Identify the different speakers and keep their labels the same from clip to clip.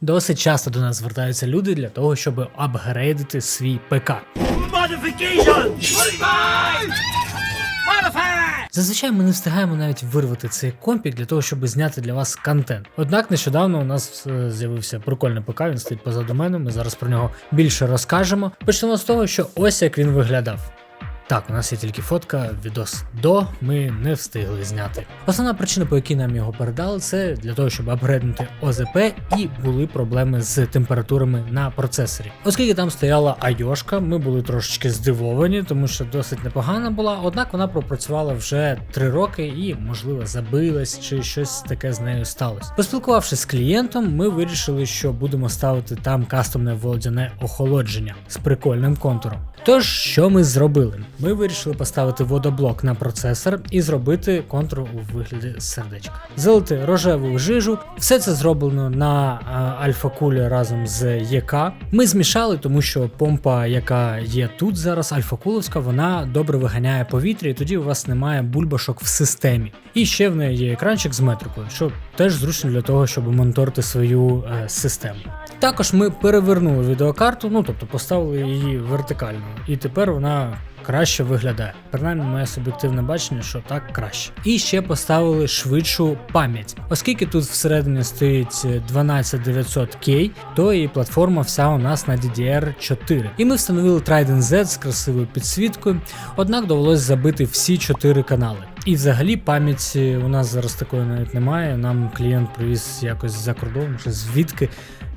Speaker 1: Досить часто до нас звертаються люди для того, щоб апгрейдити свій ПК. Зазвичай ми не встигаємо навіть вирвати цей компік для того, щоб зняти для вас контент. Однак нещодавно у нас е, з'явився прикольний ПК, він стоїть позаду мене. Ми зараз про нього більше розкажемо. Почнемо з того, що ось як він виглядав. Так, у нас є тільки фотка, відос до ми не встигли зняти. Основна причина, по якій нам його передали, це для того, щоб апгрейднути ОЗП і були проблеми з температурами на процесорі. Оскільки там стояла айошка, ми були трошечки здивовані, тому що досить непогана була, однак вона пропрацювала вже 3 роки і, можливо, забилась чи щось таке з нею сталося. Поспілкувавшись з клієнтом, ми вирішили, що будемо ставити там кастомне водяне охолодження з прикольним контуром. Тож, що ми зробили? Ми вирішили поставити водоблок на процесор і зробити контур у вигляді сердечка. Залити рожеву жижу. Все це зроблено на е, альфа-кулі разом з ЄК. Ми змішали, тому що помпа, яка є тут зараз, альфа-куловська, вона добре виганяє повітря, і тоді у вас немає бульбашок в системі. І ще в неї є екранчик з метрикою, що теж зручно для того, щоб моніторити свою е, систему. Також ми перевернули відеокарту, ну тобто поставили її вертикально, і тепер вона краще виглядає. Принаймні, моє суб'єктивне бачення, що так краще. І ще поставили швидшу пам'ять. Оскільки тут всередині стоїть 12900K, то і платформа вся у нас на DDR4. І ми встановили Trident Z з красивою підсвіткою, однак довелось забити всі 4 канали. І взагалі пам'яті у нас зараз такої навіть немає. Нам клієнт привіз якось за кордону, чи звідки.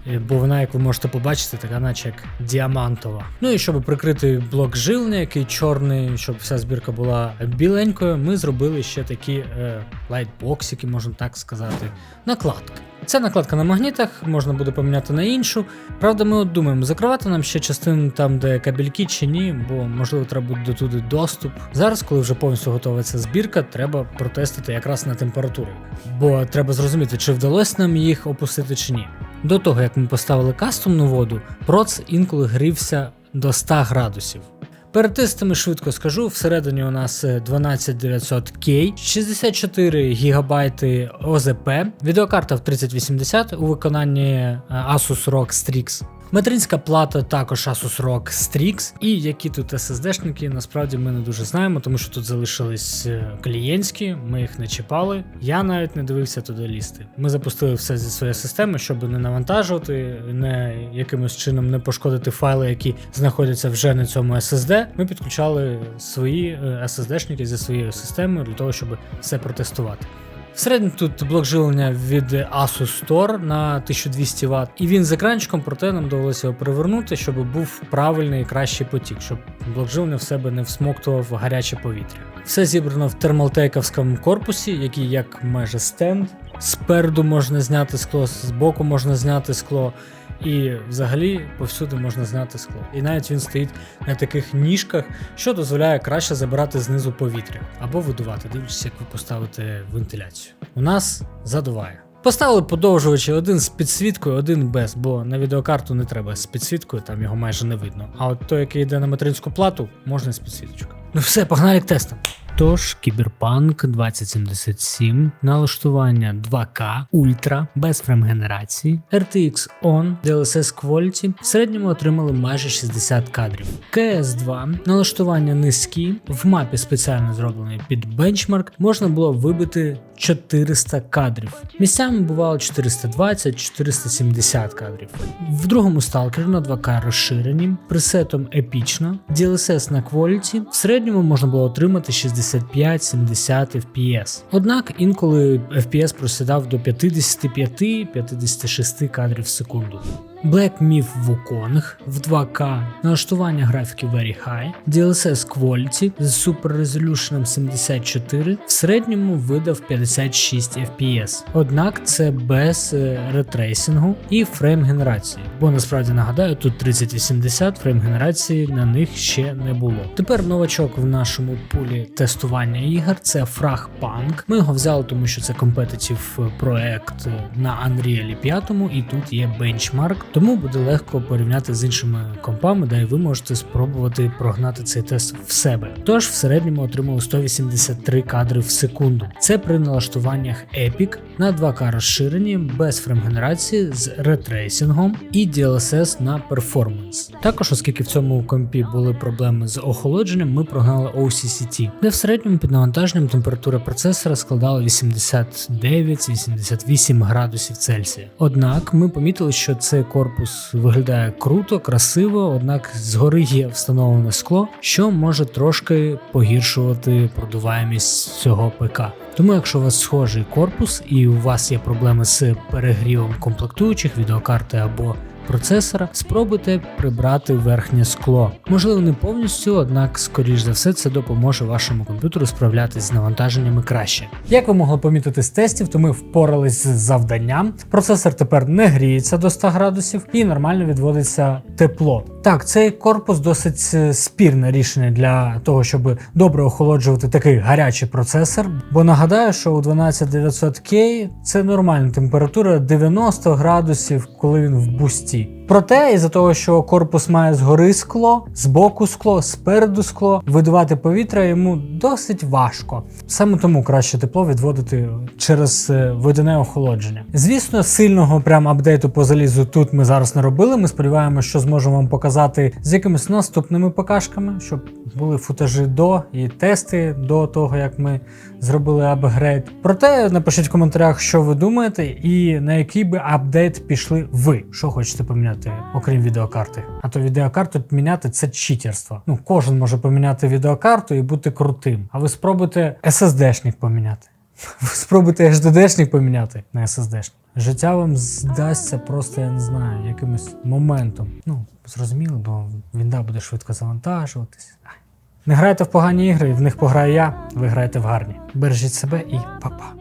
Speaker 1: Е, Бо вона, як ви можете побачити, така наче як діамантова. Ну і щоб прикрити блок жилення, який чорний, щоб вся збірка була біленькою, ми зробили ще такі е, лайтбоксики, можна так сказати, накладки. Це накладка на магнітах, можна буде поміняти на іншу. Правда, ми от думаємо, закривати нам ще частину там, де кабельки чи ні, бо можливо треба буде до туди доступ. Зараз, коли вже повністю готова ця збірка, треба протестити якраз на температуру. Бо треба зрозуміти, чи вдалося нам їх опустити чи ні. До того як ми поставили кастомну воду, проц інколи грівся до 100 градусів. Перед тестами швидко скажу, всередині у нас е, 12900K, 64 ГБ ОЗП, відеокарта в 3080 у виконанні е, Asus ROG Strix. Материнська плата також Asus ROG Strix. І які тут SSD-шники, насправді ми не дуже знаємо, тому що тут залишились е, клієнтські, ми їх не чіпали. Я навіть не дивився туди лізти. Ми запустили все зі своєї системи, щоб не навантажувати, не якимось чином не пошкодити файли, які знаходяться вже на цьому SSD. Ми підключали свої е, SSD-шники зі своєю системою для того, щоб все протестувати. Всередині тут блок живлення від Asus Store на 1200 Вт, і він з екранчиком, проте нам довелося його перевернути, щоб був правильний і кращий потік, щоб блок живлення в себе не всмоктував гаряче повітря. Все зібрано в термалтейковському корпусі, який як майже стенд. Спереду можна зняти скло, збоку можна зняти скло, і взагалі повсюди можна зняти скло. І навіть він стоїть на таких ніжках, що дозволяє краще забирати знизу повітря або видувати, дивлячись, як ви поставите вентиляцію. У нас задуває. Поставили подовжувачі один з підсвіткою, один без, бо на відеокарту не треба з підсвіткою, там його майже не видно. А от той, який йде на материнську плату, можна з підсвіточкою. Ну все, погнали к тестам. Тож, Кіберпанк 2077, налаштування 2К, Ультра, без фрейм-генерації, RTX On, DLSS Quality, в середньому отримали майже 60 кадрів. CS2, налаштування низькі, в мапі спеціально зроблений під бенчмарк, можна було вибити 400 кадрів. Місцями бувало 420-470 кадрів. В другому сталкері на 2К розширені, пресетом епічно, DLSS на Quality, в середньому можна було отримати 65-70 FPS. Однак інколи FPS просідав до 55-56 кадрів в секунду. Black Myth Wukong в 2К, налаштування графіки Very High, DLSS Quality з Super Resolution 74 в середньому видав 56 FPS. Однак це без е, ретрейсингу і фрейм генерації. Бо насправді нагадаю, тут 3080 фрейм генерації на них ще не було. Тепер новачок в нашому пулі тестування ігор це Fragpunk. Ми його взяли, тому що це компетитив проект на Unreal 5 і тут є бенчмарк. Тому буде легко порівняти з іншими компами, де ви можете спробувати прогнати цей тест в себе. Тож в середньому отримали 183 кадри в секунду. Це при налаштуваннях Epic на 2К розширенні без фрейм-генерації з ретрейсингом і DLSS на перформанс. Також, оскільки в цьому компі були проблеми з охолодженням, ми прогнали OCCT, де в середньому під навантаженням температура процесора складала 89-88 градусів Цельсія. Однак ми помітили, що цей корпус виглядає круто, красиво, однак згори є встановлене скло, що може трошки погіршувати продуваємість цього ПК. Тому, якщо у вас схожий корпус і у вас є проблеми з перегрівом комплектуючих відеокарти або процесора, спробуйте прибрати верхнє скло. Можливо, не повністю, однак, скоріш за все, це допоможе вашому комп'ютеру справлятися з навантаженнями краще. Як ви могли помітити з тестів, то ми впорались з завданням. Процесор тепер не гріється до 100 градусів і нормально відводиться тепло. Так, цей корпус досить е, спірне рішення для того, щоб добре охолоджувати такий гарячий процесор. Бо нагадаю, що у 12900K це нормальна температура 90 градусів, коли він в бусті. Проте, із-за того, що корпус має згори скло, збоку скло, спереду скло, видувати повітря йому досить важко. Саме тому краще тепло відводити через е, водяне охолодження. Звісно, сильного прям апдейту по залізу тут ми зараз не робили. Ми сподіваємося, що зможемо вам показати з якимись наступними покашками, щоб були футажі до і тести до того, як ми зробили апгрейд. Проте напишіть в коментарях, що ви думаєте, і на який би апдейт пішли ви. Що хочете поміняти, окрім відеокарти. А то відеокарту міняти це читерство. Ну, кожен може поміняти відеокарту і бути крутим. А ви спробуйте SSD-шник поміняти. Ви спробуйте HDD-шник поміняти на SSD-шник. Життя вам здасться просто, я не знаю, якимось моментом. Ну, зрозуміло, бо вінда буде швидко завантажуватись. Не грайте в погані ігри, в них пограю я, ви граєте в гарні. Бережіть себе і па-па.